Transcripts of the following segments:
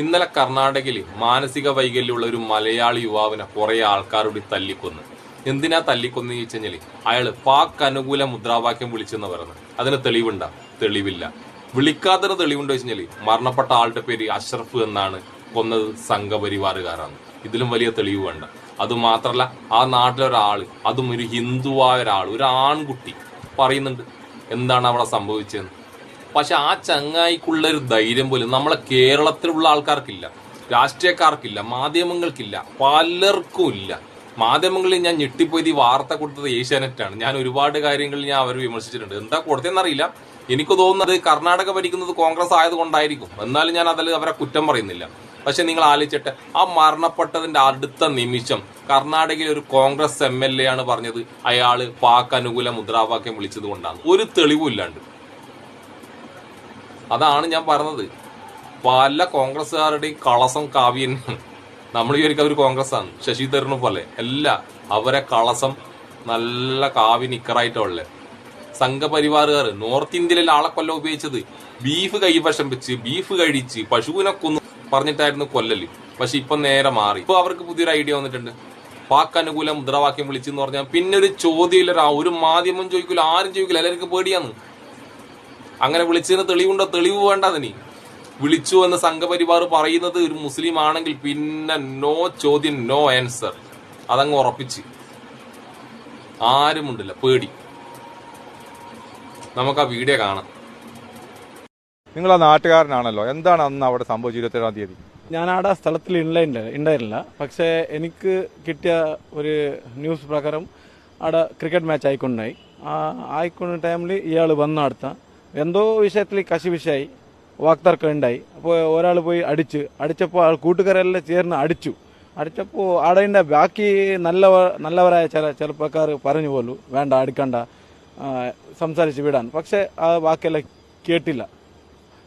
ഇന്നലെ കർണാടകയിൽ മാനസിക വൈകല്യമുള്ള ഒരു മലയാളി യുവാവിനെ കുറെ ആൾക്കാരോട് തല്ലിക്കൊന്ന്. എന്തിനാ തല്ലിക്കൊന്നു ചോദിച്ചു കഴിഞ്ഞാൽ അയാൾ പാക് അനുകൂല മുദ്രാവാക്യം വിളിച്ചെന്ന് പറയുന്നത് അതിന് തെളിവുണ്ട? തെളിവില്ല. വിളിക്കാത്തൊരു തെളിവുണ്ടോ വെച്ച് കഴിഞ്ഞാൽ മരണപ്പെട്ട ആളുടെ പേര് അഷ്റഫ് എന്നാണ് കൊന്നത് സംഘപരിവാറുകാരാണ്. ഇതിലും വലിയ തെളിവ് വേണ്ട. അത് മാത്രല്ല ആ നാട്ടിലൊരാൾ അതും ഒരു ഹിന്ദുവായ ഒരാൾ ഒരു ആൺകുട്ടി പറയുന്നുണ്ട്. എന്താണ് അവിടെ സംഭവിച്ചതെന്ന്? പക്ഷെ ആ ചങ്ങായിക്കുള്ള ഒരു ധൈര്യം പോലും നമ്മളെ കേരളത്തിലുള്ള ആൾക്കാർക്കില്ല. രാഷ്ട്രീയക്കാർക്കില്ല മാധ്യമങ്ങൾക്കില്ല പലർക്കും ഇല്ല മാധ്യമങ്ങളിൽ ഞാൻ ഞെട്ടിപ്പോയത് ഈ വാർത്ത കൊടുത്തത് ഏഷ്യാനെറ്റാണ്. ഞാൻ ഒരുപാട് കാര്യങ്ങളിൽ ഞാൻ അവർ വിമർശിച്ചിട്ടുണ്ട്. എന്താ കൊടുത്തതെന്നറിയില്ല. എനിക്ക് തോന്നുന്നത് കർണാടക ഭരിക്കുന്നത് കോൺഗ്രസ് ആയതുകൊണ്ടായിരിക്കും. എന്നാലും ഞാൻ അതിൽ അവരെ കുറ്റം പറയുന്നില്ല. പക്ഷെ നിങ്ങൾ ആലോചിച്ചിട്ട് ആ മരണപ്പെട്ടതിന്റെ അടുത്ത നിമിഷം കർണാടകയിൽ ഒരു കോൺഗ്രസ് എം എൽ എ ആണ് പറഞ്ഞത്. അയാൾ പാക് അനുകൂല മുദ്രാവാക്യം വിളിച്ചത് കൊണ്ടാണ്. ഒരു തെളിവും ഇല്ലാണ്ട് അതാണ് ഞാൻ പറഞ്ഞത്. പല കോൺഗ്രസ്സുകാരുടെയും കളസം കാവ്യൻ. നമ്മൾ വിചാരിക്കും ഒരു കോൺഗ്രസ് ആണ് ശശി തരൂർ പോലെ. അല്ല അവരെ കളസം നല്ല കാവ്യ നിക്കറായിട്ടുള്ള സംഘപരിവാറുകാർ നോർത്ത് ഇന്ത്യയിലെ ആളെ കൊല്ലം ഉപയോഗിച്ചത് ബീഫ് കൈവശം വെച്ച് ബീഫ് കഴിച്ച് പശുവിനെ കൊന്നു പറഞ്ഞിട്ടായിരുന്നു കൊല്ലല്. പക്ഷെ ഇപ്പൊ നേരെ മാറി. ഇപ്പൊ അവർക്ക് പുതിയൊരു ഐഡിയ വന്നിട്ടുണ്ട്. പാക് അനുകൂല മുദ്രാവാക്യം വിളിച്ചെന്ന് പറഞ്ഞാൽ പിന്നെ ഒരു ചോദ്യമില്ല ഒരു മാധ്യമം ചോദിക്കില്ല ആരും ചോദിക്കില്ല എല്ലാവർക്കും പേടിയാന്ന് അങ്ങനെ വിളിച്ചതിന് തെളിവുണ്ടോ? തെളിവ് വേണ്ട നീ വിളിച്ചു എന്ന് സംഘപരിവാർ പറയുന്നത് ഒരു മുസ്ലിം ആണെങ്കിൽ പിന്നെ നോ ചോദ്യം നോ ആൻസർ അതങ്ങ് ഉറപ്പിച്ച്. ആരും ഉണ്ടില്ല പേടി. നമുക്ക് ആ വീഡിയോ കാണാം. നിങ്ങൾ ആ നാട്ടുകാരനാണല്ലോ. എന്താണ് അന്ന് അവിടെ സംഭവിച്ചത് ഇരുപത്തേഴാം തീയതി? ഞാൻ അവിടെ സ്ഥലത്തിൽ ഉണ്ടായിരുന്നില്ല. പക്ഷേ എനിക്ക് കിട്ടിയ ഒരു ന്യൂസ് പ്രകാരം അവിടെ ക്രിക്കറ്റ് മാച്ച് ആയിക്കൊണ്ടായി. ആ ആയിക്കൊണ്ട ടൈമിൽ ഇയാൾ വന്നു അടുത്ത എന്തോ വിഷയത്തിൽ കശി വിഷയായി വാക്തർക്കം ഉണ്ടായി അപ്പോൾ ഒരാൾ പോയി അടിച്ച് അടിച്ചപ്പോൾ ആൾ കൂട്ടുകാരെല്ലാം ചേർന്ന് അടിച്ചു. അടിച്ചപ്പോൾ അവിടെ ബാക്കി നല്ലവ നല്ലവരായ ചില ചെറുപ്പക്കാർ പറഞ്ഞു പോലും വേണ്ട അടിക്കണ്ട സംസാരിച്ച് വിടാൻ. പക്ഷേ ആ വാക്കെല്ലാം കേട്ടില്ല.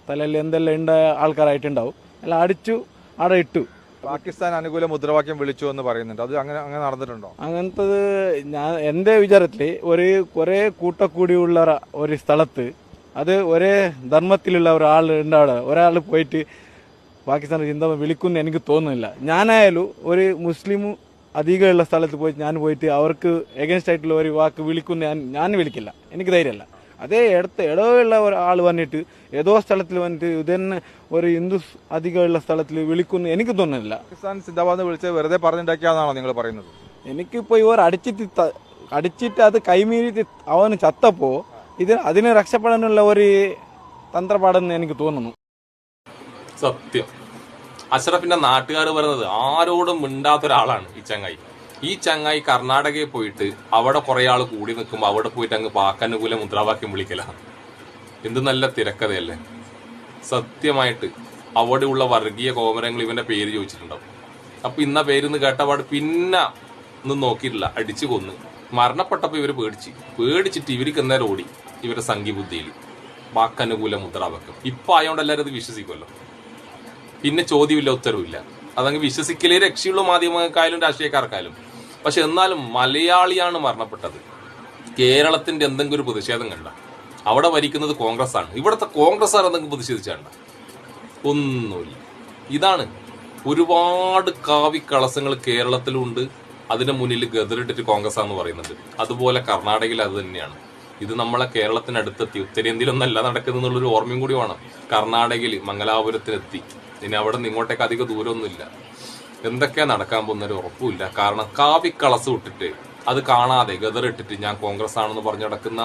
തലയിൽ എന്തെല്ലാം ഉണ്ട് ആൾക്കാരായിട്ടുണ്ടാവും. എല്ലാം അടിച്ചു അവിടെ ഇട്ടു. പാകിസ്ഥാൻ അനുകൂല മുദ്രാവാക്യം വിളിച്ചു എന്ന് പറയുന്നുണ്ട്. അത് അങ്ങനെ അങ്ങനെ നടന്നിട്ടുണ്ടോ? അങ്ങനത്തത് ഞാൻ എന്റെ വിചാരത്തിൽ ഒരു കുറേ കൂട്ടക്കൂടിയുള്ള ഒരു സ്ഥലത്ത് അത് ഒരേ ധർമ്മത്തിലുള്ള ഒരാൾ ഉണ്ട് അവിടെ ഒരാൾ പോയിട്ട് പാകിസ്ഥാൻ ചിന്ത വിളിക്കുമെന്ന് എനിക്ക് തോന്നുന്നില്ല. ഞാനായാലും ഒരു മുസ്ലിം അധികമുള്ള സ്ഥലത്ത് പോയി ഞാൻ പോയിട്ട് അവർക്ക് എഗൻസ്റ്റ് ആയിട്ടുള്ള ഒരു വാക്ക് വിളിക്കുന്ന ഞാൻ ഞാൻ വിളിക്കില്ല. എനിക്ക് ധൈര്യമല്ല. അതേ ഇടത്ത് ഇടവുള്ള ഒരാൾ വന്നിട്ട് ഏതോ സ്ഥലത്തിൽ വന്നിട്ട് ഇതന്നെ ഒരു ഹിന്ദു അധികമുള്ള സ്ഥലത്തിൽ വിളിക്കുന്നു എനിക്ക് തോന്നുന്നില്ല. പാകിസ്ഥാൻ സിന്ദാബാദ് വിളിച്ച് വെറുതെ പറഞ്ഞുണ്ടാക്കിയാന്നാണോ നിങ്ങൾ പറയുന്നത്? എനിക്കിപ്പോൾ ഇവർ അടിച്ചിട്ട് അടിച്ചിട്ട് അത് കൈമീറിയിട്ട് അവന് ചത്തപ്പോ ഇത് അതിനെ രക്ഷപ്പെടാനുള്ള ഒരു തന്ത്രപാടെന്ന് എനിക്ക് തോന്നുന്നു. സത്യം. അഷറഫിന്റെ നാട്ടുകാർ പറയുന്നത് ആരോടും മിണ്ടാത്ത ഒരാളാണ് ഈ ചങ്ങായി. ഈ ചങ്ങായി കർണാടകയിൽ പോയിട്ട് അവിടെ കുറെ ആൾ കൂടി നിൽക്കുമ്പോൾ അവിടെ പോയിട്ട് അങ്ങ് പാക്കനുകൂല മുദ്രാവാക്യം വിളിക്കലാണ് എന്ത് നല്ല തിരക്കഥയല്ലേ. സത്യമായിട്ട് അവിടെയുള്ള വർഗീയ കോമരങ്ങൾ ഇവന്റെ പേര് ചോദിച്ചിട്ടുണ്ടാവും. അപ്പൊ ഇന്ന പേരെന്ന് കേട്ടപാട് പിന്നെ ഒന്നും നോക്കിയിട്ടില്ല. അടിച്ചു കൊന്ന്. മരണപ്പെട്ടപ്പോ ഇവർ പേടിച്ച്. പേടിച്ചിട്ട് ഇവർക്ക് എന്നേരം ഓടി. ഇവരുടെ സംഖ്യബുദ്ധിയിൽ വാക്കനുകൂല മുദ്രാവാക്യം. ഇപ്പൊ ആയതുകൊണ്ട് എല്ലാവരും അത് വിശ്വസിക്കുമല്ലോ പിന്നെ ചോദ്യമില്ല ഉത്തരവില്ല അതങ്ങ് വിശ്വസിക്കലേ രക്ഷയുള്ള മാധ്യമങ്ങൾക്കായാലും രാഷ്ട്രീയക്കാർക്കായാലും. പക്ഷെ എന്നാലും മലയാളിയാണ് മരണപ്പെട്ടത്. കേരളത്തിന്റെ എന്തെങ്കിലും ഒരു പ്രതിഷേധം കണ്ട. അവിടെ ഭരിക്കുന്നത് കോൺഗ്രസ് ആണ് ഇവിടുത്തെ കോൺഗ്രസ്സുകാർ എന്തെങ്കിലും പ്രതിഷേധിച്ചാണ്ട ഒന്നുമില്ല. ഇതാണ് ഒരുപാട് കാവിക്കളസങ്ങൾ കേരളത്തിലുണ്ട്. അതിന് മുന്നിൽ ഗദറിട്ടിട്ട് കോൺഗ്രസ് ആണെന്ന് പറയുന്നുണ്ട്. അതുപോലെ കർണാടകയിൽ അത് തന്നെയാണ്. ഇത് നമ്മളെ കേരളത്തിനടുത്തെത്തി. ഉത്തരേന്ത്യയിലൊന്നല്ല നടക്കുന്നുള്ളൊരു ഓർമ്മയും കൂടി വേണം. കർണാടകയിൽ മംഗലാപുരത്തിനെത്തി. ഇനി അവിടെ നിന്ന് ഇങ്ങോട്ടേക്ക് അധിക ദൂരമൊന്നുമില്ല. എന്തൊക്കെയാ നടക്കാൻ പോകുന്ന ഒരു ഉറപ്പുമില്ല. കാരണം കാവിക്കളസ് വിട്ടിട്ട് അത് കാണാതെ ഗതറിട്ടിട്ട് ഞാൻ കോൺഗ്രസ് ആണെന്ന് പറഞ്ഞു നടക്കുന്ന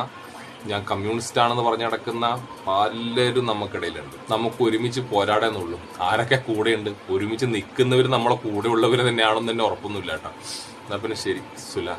ഞാൻ കമ്മ്യൂണിസ്റ്റ് ആണെന്ന് പറഞ്ഞു നടക്കുന്ന പലരും നമുക്കിടയിലുണ്ട്. നമുക്ക് ഒരുമിച്ച് പോരാടാന്നുള്ളൂ ആരൊക്കെ കൂടെയുണ്ട്? ഒരുമിച്ച് നിൽക്കുന്നവർ നമ്മളെ കൂടെയുള്ളവർ തന്നെയാണെന്ന് തന്നെ ഉറപ്പൊന്നുമില്ല കേട്ടോ. എന്നാൽ പിന്നെ ശരി സുലാ.